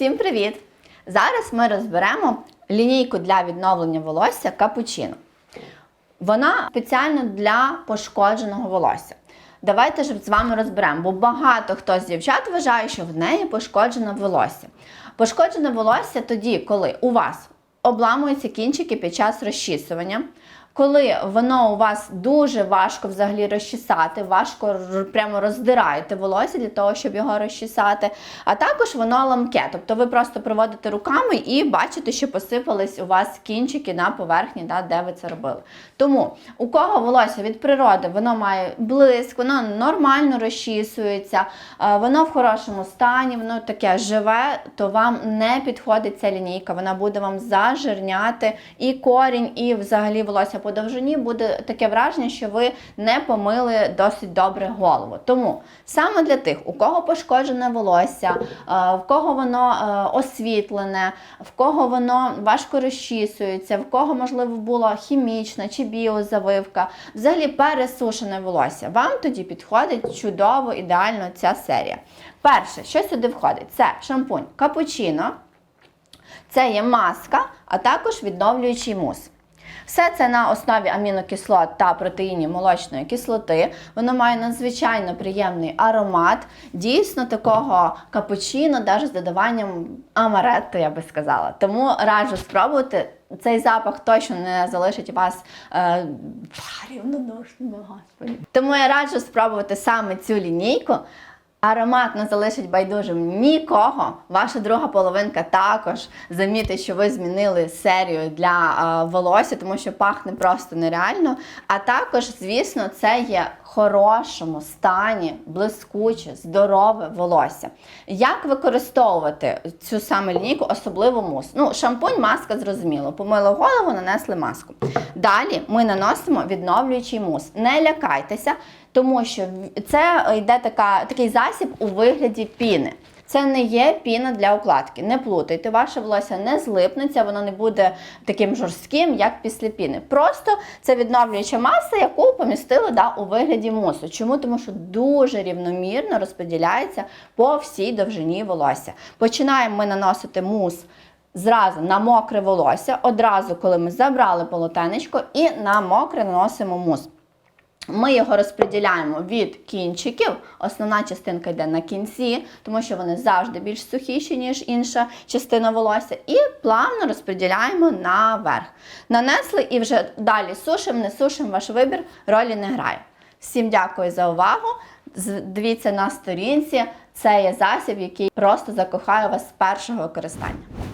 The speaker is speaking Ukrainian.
Всім привіт! Зараз ми розберемо лінійку для відновлення волосся капучино. Вона спеціально для пошкодженого волосся. Давайте ж з вами розберемо, бо багато хто з дівчат вважає, що в неї пошкоджене волосся. Пошкоджене волосся тоді, коли у вас обламуються кінчики під час розчісування, коли воно у вас дуже важко взагалі розчісати, важко прямо роздираєте волосся для того, щоб його розчісати, а також воно ламке. Тобто ви просто проводите руками і бачите, що посипались у вас кінчики на поверхні, да, де ви це робили. Тому у кого волосся від природи, воно має блиск, воно нормально розчісується, е, воно в хорошому стані, воно таке живе, то вам не підходить ця лінійка. Вона буде вам зажирняти і корінь, і взагалі волосся по довжині буде таке враження, що ви не помили досить добре голову. Тому саме для тих, у кого пошкоджене волосся, е, в кого воно е, освітлене, в кого воно важко розчісується, в кого, можливо, була хімічна чи біозавивка, взагалі пересушене волосся. Вам тоді підходить чудово, ідеально ця серія. Перше, що сюди входить, це шампунь капучино, це є маска, а також відновлюючий мус. Все це на основі амінокислот та протеїнів молочної кислоти. Воно має надзвичайно приємний аромат, дійсно такого капучино, навіть з додаванням амаретто, я би сказала. Тому раджу спробувати. Цей запах точно не залишить вас е, рівнодушними, господи. Тому я раджу спробувати саме цю лінійку. Аромат не залишить байдужим нікого. Ваша друга половинка також замітить, що ви змінили серію для е, волосся, тому що пахне просто нереально. А також, звісно, це є хорошому стані, блискуче, здорове волосся. Як використовувати цю саме лінійку, особливо мус? Ну, шампунь, маска, зрозуміло. Помили голову, нанесли маску. Далі ми наносимо відновлюючий мус. Не лякайтеся, тому що це йде така, такий засіб у вигляді піни. Це не є піна для укладки. Не плутайте, ваше волосся не злипнеться, воно не буде таким жорстким, як після піни. Просто це відновлююча маса, яку помістили да, у вигляді мусу. Чому? Тому що дуже рівномірно розподіляється по всій довжині волосся. Починаємо ми наносити мус. Зразу на мокре волосся, одразу, коли ми забрали полотенечко, і на мокре наносимо мус. Ми його розподіляємо від кінчиків. Основна частинка йде на кінці, тому що вони завжди більш сухіші, ніж інша частина волосся. І плавно розподіляємо наверх. Нанесли і вже далі сушимо, не сушимо, ваш вибір ролі не грає. Всім дякую за увагу. Дивіться на сторінці. Це є засіб, який просто закохає вас з першого використання.